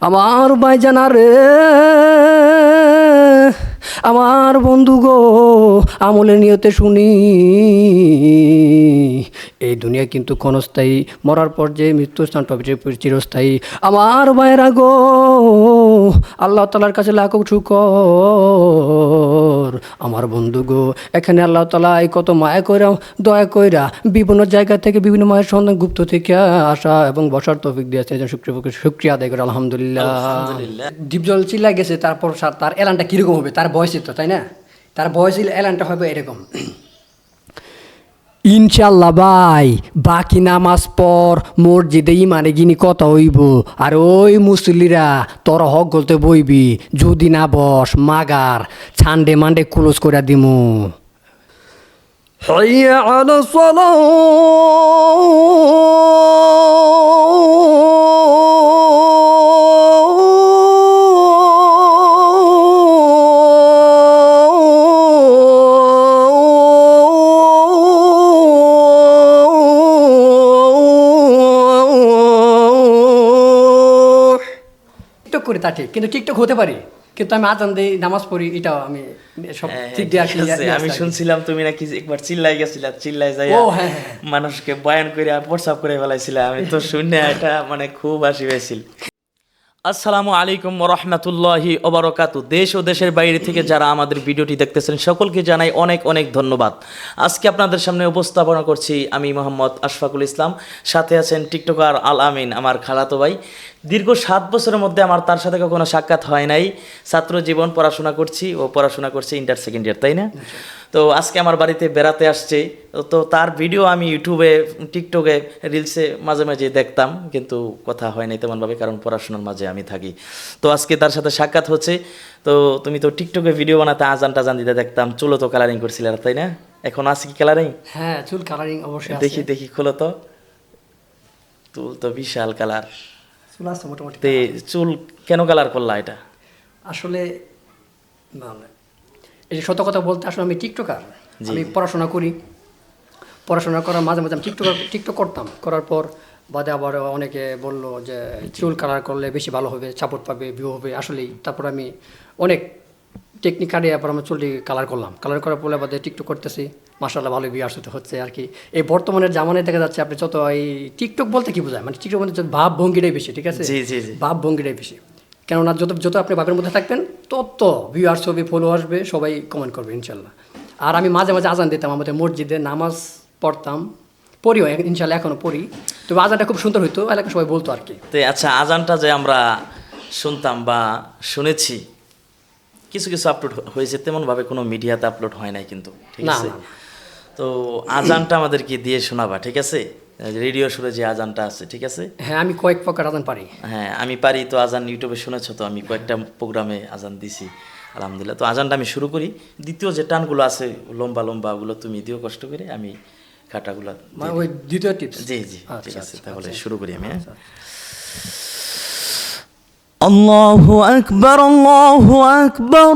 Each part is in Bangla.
আমার বাইজানা রে। আমার বন্ধু গো আমলের নিয়তে শুনি। এই দুনিয়া কিন্তু ক্ষণস্থায়ী মরার পর যে মৃত্যু স্থান পাবে চিরস্থায়ী। আমার ভাইয়েরা গো আল্লাহ তালার কাছে লাখো শুকর। আমার বন্ধু গো এখানে আল্লাহ তালা এই কত মায়া কইরা দয়া কইরা বিভিন্ন জায়গা থেকে বিভিন্ন মায়ের সন্ধান গুপ্ত থেকে আসা এবং বসার তৌফিক দিয়েছে। এই শুক্রিয়া শুক্রিয়া আদায় করে আলহামদুলিল্লাহ। ডিপজল চিল্লা গেছে তারপর তার এলানটা কীরকম হবে? তার বয়সে তো তাই না তার বয়সে এলানটা হবে এরকম ইনশাল্লাহ ভাই বাকি নামাজ পর মসজিদে ইমানে গিনি কথা হইব আর ওই মুসল্লিরা তোর হক গলতে বইবি যদি না বস মাগার ছান্ডে মান্ডে ক্লোজ করে দিমু حي على الصلاة তা ঠিক। কিন্তু টিকটক হতে পারি। কিন্তু আমি আজান দিই নামাজ পড়ি এটাও আমি সব ঠিক দিয়ে আসি আমি শুনছিলাম তুমি নাকি একবার চিল্লাই গেছিলা চিল্লাই যাই হ্যাঁ, হ্যাঁ। মানুষকে বয়ান করে প্রস্তাব করে ফেলাইছিলা। আমি তো শুনে এটা মানে খুব হাসি পেয়েছিল আসসালামু আলাইকুম রহমতুল্লাহি ওবরকাতু। দেশ ও দেশের বাইরে থেকে যারা আমাদের ভিডিওটি দেখতেছেন, সকলকে জানাই অনেক অনেক ধন্যবাদ। আজকে আপনাদের সামনে উপস্থাপনা করছি আমি মোহাম্মদ আশফাকুল ইসলাম, সাথে আছেন টিকটকার আল আমিন, আমার খালাতো ভাই। দীর্ঘ সাত বছরের মধ্যে আমার তার সাথে কখনো সাক্ষাৎ হয় নাই। ছাত্র জীবন পড়াশোনা করছি ও পড়াশোনা করছি ইন্টার সেকেন্ড ইয়ার, তাই না? তো আজকে আমার বাড়িতে বেড়াতে আসছে। তো তার ভিডিও আমি ইউটিউবে টিকটকে রিলসে মাঝে মাঝে দেখতাম কিন্তু কথা হয় নাই তেমনভাবে কারণ পড়াশোনার মাঝে আমি থাকি। তো আজকে তার সাথে সাক্ষাৎ হচ্ছে। তো তুমি তো টিকটকে ভিডিও বানাতে আজান টাজান দিতে দেখতাম চুলো তো কালারিং করছিলে তাই না? এখন আছে কি কালারিং হ্যাঁ চুল কালারিং অবশ্যই দেখি দেখি খোলো তো। চুল তো বিশাল কালার চুল আছে মোটামুটি চুল কেন কালার করলা এটা? আসলে না না। এই যে সত্য কথা বলতে আসলে আমি টিকটকার। আমি পড়াশোনা করি। পড়াশোনা করার মাঝে মাঝে আমি টিকটক টিকটক করতাম। করার পর বাদে আবার অনেকে বলল যে চুল কালার করলে বেশি ভালো হবে সাপোর্ট পাবে ভিউ হবে আসলেই। তারপর আমি অনেক টেকনিক কাটিয়ে তারপর আমি চুলটি কালার করলাম। কালার করার পরে বাদে টিকটক করতেছি। মাসাল্লাহ ভালো ভিউ আসতে হচ্ছে আর কি। এই বর্তমানের জামানায় দেখা যাচ্ছে আপনি যত এই টিকটক বলতে কি বোঝায়? মানে টিকটক বলতে ভাব ভঙ্গিটাই বেশি ঠিক আছে। ভাব ভঙ্গিটাই বেশি। কেননা যত যত আপনি ভাবের মধ্যে থাকবেন তত ভিউয়ার্স হবে ফলো আসবে সবাই কমেন্ট করবে ইনশাল্লাহ। আর আমি মাঝে মাঝে আজান দিতাম আমাদের মসজিদে নামাজ পড়তাম পড়িও এখন ইনশাল্লাহ এখনও পড়ি। তবে আজানটা খুব সুন্দর হইতো এলাকা সবাই বলতো আর কি তো আচ্ছা আজানটা যে আমরা শুনতাম বা শুনেছি কিছু কিছু আপলোড হয়েছে তেমনভাবে কোনো মিডিয়াতে আপলোড হয় নাই কিন্তু ঠিক আছে। তো আজানটা আমাদেরকে দিয়ে শোনাবা ঠিক আছে? রেডিও সুরে যে আজানটা আছে ঠিক আছে হ্যাঁ আমি কয়েক প্রকার আজান পারি হ্যাঁ আমি পারি তো আজান ইউটিউবে শুনেছো তো আমি কয়েকটা প্রোগ্রামে আজান দিছি আলহামদুলিল্লাহ তো আজানটা আমি শুরু করি দ্বিতীয় যে টানগুলো আছে লম্বা লম্বা ওগুলো তুমি দিও কষ্ট করে আমি কাটাগুলো মানে ওই দ্বিতীয় টিপস জি জি আচ্ছা, ঠিক আছে আচ্ছা, তাহলে আচ্ছা। শুরু করি আমি হ্যাঁ الله أكبر الله أكبر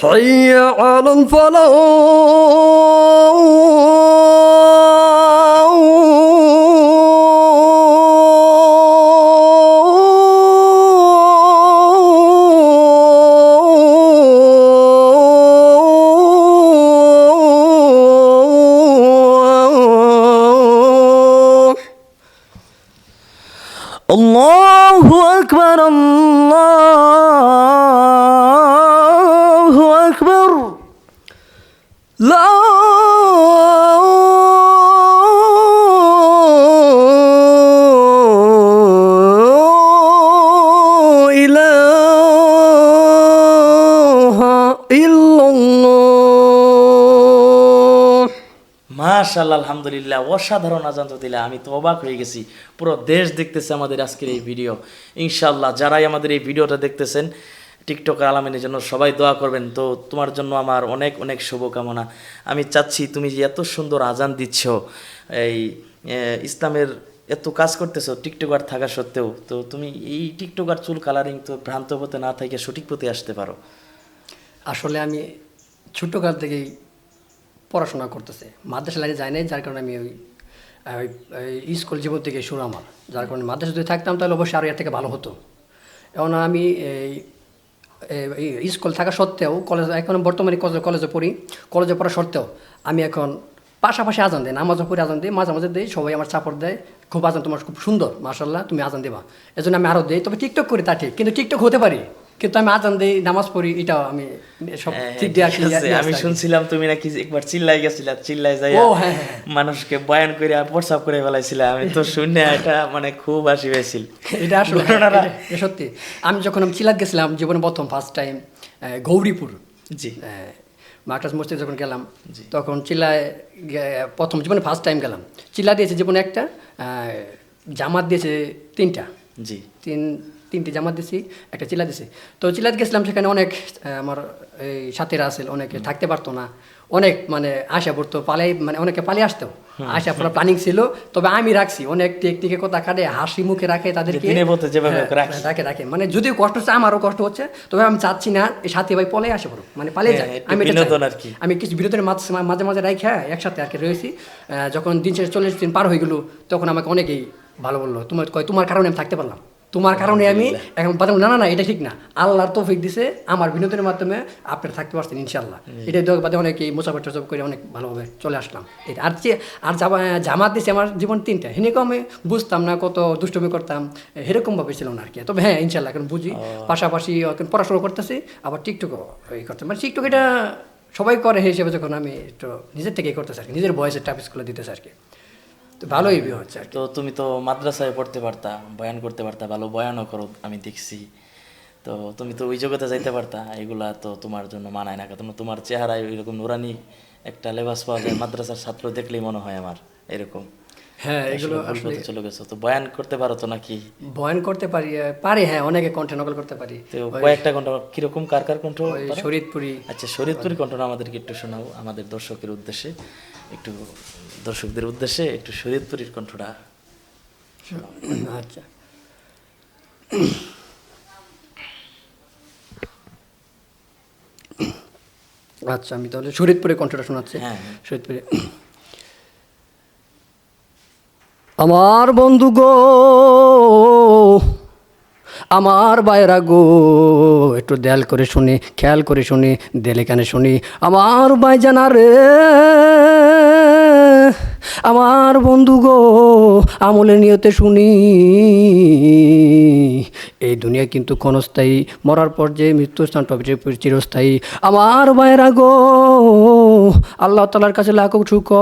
حي على الفلاح আকবর মাশাল্লাহ আলহামদুলিল্লাহ। অসাধারণ আজান তো দিলে আমি তো অবাক হয়ে গেছি। পুরো দেশ দেখতেছে আমাদের আজকের এই ভিডিও। ইনশাল্লাহ যারাই আমাদের এই ভিডিওটা দেখতেছেন টিকটক আলামিনের জন্য সবাই দোয়া করবেন। তো তোমার জন্য আমার অনেক অনেক শুভকামনা। আমি চাচ্ছি তুমি যে এত সুন্দর আজান দিচ্ছ, এই ইসলামের এত কাজ করতেছো, টিকটকার থাকা সত্ত্বেও, তো তুমি এই টিকটকার চুল কালারিং তো ভ্রান্ত পথে না থেকে সঠিক পথে আসতে পারো। আসলে আমি ছোটকাল থেকেই পড়াশোনা করতেছে। মাদ্রাসা লাইনে যাই নাই, যার কারণে আমি ওই স্কুল জীবন থেকে শুরু আমার। যার কারণে মাদ্রাসা যদি থাকতাম, তাহলে অবশ্যই আরও এর থেকে ভালো হতো। এখন আমি এই স্কুল থাকা সত্ত্বেও কলেজ এখন বর্তমানে কলেজে কলেজে পড়ি। কলেজে পড়া সত্ত্বেও আমি এখন পাশাপাশি আজান দিই, নামাজও পড়ে, আজান দিই, মাঝে মাঝে দিই, সবাই আমার সাপোর্ট দেয়। খুব আজান তোমার খুব সুন্দর মার্শাল্লাহ তুমি আজান দেবা। এজন্য আমি আরও দিই। তবে টিকটক করি তা ঠিক, কিন্তু টিকটক হতে পারি। কিন্তু আমি আজান দিই নামাজ পড়ি এটাও আমি সব হ্যাঁ, ঠিক আছে। আমি শুনছিলাম তুমি নাকি একবার চিল্লাই গেছিলা চিল্লাই যাই হ্যাঁ, হ্যাঁ। মানুষকে বয়ান করে প্রস্তাব করে ফেলাইছিল আমি তো শুনে এটা মানে খুব হাসি পেয়েছিল এটা আসলে সত্যি। আমি যখন আমি চিলাত গেছিলাম জীবনে প্রথম ফার্স্ট টাইম গৌরীপুর জি। মার্কাস মসজিদ যখন গেলাম তখন চিল্লায় প্রথম জীবনে ফার্স্ট টাইম গেলাম। চিল্লা দিয়েছে জীবনে একটা আহ, জামাত দিয়েছে তিনটা। জি। তিন তিনটে জামাত দিছি একটা চিল্লা দিছি। তো চিল্লাত গেছিলাম সেখানে অনেক আমার এই সাথীরা আছে অনেকে থাকতে পারতো না। অনেক মানে আশা পড়তো পালাই মানে অনেকে পালিয়ে আসতো। আশা পড়া প্ল্যানিং ছিল তবে আমি রাখছি। অনেক টেকনিকে কথা কাটে হাসি মুখে রাখে তাদেরকে। হ্যাঁ। রাখে রাখে। মানে যদিও কষ্ট হচ্ছে আমারও কষ্ট হচ্ছে তবে আমি চাচ্ছি না এই সাথী ভাই পলে আসে পড়ো মানে পালিয়ে হ্যাঁ, যায় আমি আর কি। আমি কিছু বিরোধের মাঝে মাঝে মাঝে রাখা একসাথে আর কি রয়েছি। যখন দিন শেষে চল্লিশ দিন পার হয়ে গেলো তখন আমাকে অনেকেই ভালো বলল তোমার কয় তোমার কারণে আমি থাকতে পারলাম তোমার কারণে আমি এখন বললাম, না না না এটা ঠিক না। আল্লাহর তৌফিক দিছে আমার বিনোদনের মাধ্যমে আপনি থাকতে পারছেন ইনশাল্লাহ এটা দেওয়ার বাদে অনেকে মোসাফর টোসাফ করে অনেক ভালোভাবে চলে আসলাম। এটা আর যে আর জামা জামাত দিছে আমার জীবন তিনটা। হেনেকেও আমি বুঝতাম না কত দুষ্টমি করতাম এরকমভাবে ছিল না আর কি। তবে হ্যাঁ ইনশাল্লাহ এখন বুঝি। পাশাপাশি এখন পড়াশোনা করতেছি আবার টিকটকও এই করতে মানে টিকটক এটা সবাই করে হিসেবে যখন আমি একটু নিজের থেকেই করতেছি আর কি নিজের বয়সের টাপ স্কুলে দিতেছি আর কি। তো ভালোই হচ্ছে তো তুমি তো মাদ্রাসায় পড়তে পারতা বয়ান করতে পারতা ভালো বয়ানও করো আমি দেখছি। তো তুমি তো ওই জগতে যাইতে পারতা এগুলা তো তোমার জন্য মানায় না। কারণ তোমার চেহারায় ওইরকম নুরানি একটা লেবাস পাওয়া যায় মাদ্রাসার ছাত্র দেখলেই মনে হয় আমার এরকম। হ্যাঁ এগুলো পথে চলে গেছো। তো বয়ান করতে পারো তো নাকি? বয়ান করতে পারি পারি হ্যাঁ অনেকে কণ্ঠে নকল করতে পারি। তো কয়েকটা কণ্ঠ কীরকম কার কার কণ্ঠ শরীরপুরি আচ্ছা শরীরপুরি কণ্ঠটা আমাদেরকে একটু শোনাও আমাদের দর্শকের উদ্দেশ্যে। একটু দর্শকদের উদ্দেশ্যে একটু শরীরপুরির কণ্ঠটা আচ্ছা। আচ্ছা আমি তাহলে শরীরপুরে কণ্ঠটা শোনাচ্ছি। হ্যাঁ। শরীরপুরে আমার বন্ধু গো আমার বাইরা গো একটু দেয়াল করে শুনি খেয়াল করে শুনি দেলে কানে শুনি। আমার বাই জানা রে আমার বন্ধু গো আমলে নিয়তে শুনি। এই দুনিয়া কিন্তু ক্ষণস্থায়ী, মরার পর যে মৃত্যুস্থান চিরস্থায়ী। আমার বাইরা গো, আল্লাহ তালার কাছে লাখো শুকর।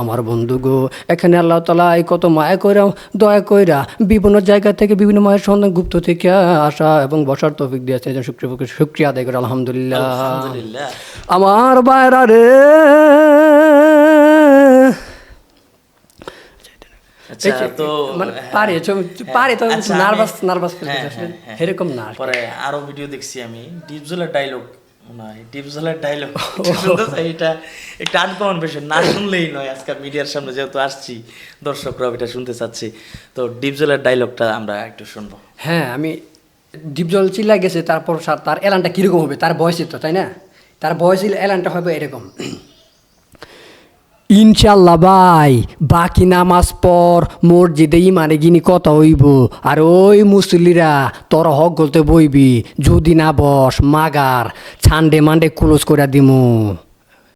আমার বন্ধু গো এখানে আল্লাহ তালা কত মায়া কইরা দয়া কইরা বিভিন্ন জায়গা থেকে বিভিন্ন মায়ের সন্ধান গুপ্ত থেকে আসা এবং বসার তৌফিক দিয়েছে। এই জন্য শুক্রিয়া শুক্রিয়া আদায় করে আলহামদুলিল্লাহ। আমার বাইরা রে। তো মানে পারে পারে তো নার্ভাস নার্ভাস ফিল করতেছে। এরকম না পরে আরও ভিডিও দেখছি আমি। ডিপজলের ডায়লগ ডায়লগ এটা একটা আনকমন বিষয় না শুনলেই নয় আজকাল মিডিয়ার সামনে যেহেতু আসছি দর্শকরা এটা শুনতে চাচ্ছি তো ডিপজলের ডায়লগটা আমরা একটু শুনব। হ্যাঁ আমি ডিপজল চিল্লা গেছে তারপর তার এলানটা কীরকম হবে? তার বয়সে তো তাই না? তার বয়সে এলানটা হবে এরকম। ইনশাল্লাহ ভাই, বাকি নামাজ পর মসজিদে ইমানে গিনি কথা হইব। আর ওই মুসলিরা তোর হক গলতে বইবি, যদি না বস, মাগার ছান্ডে মান্ডে ক্লোজ করে দিমু।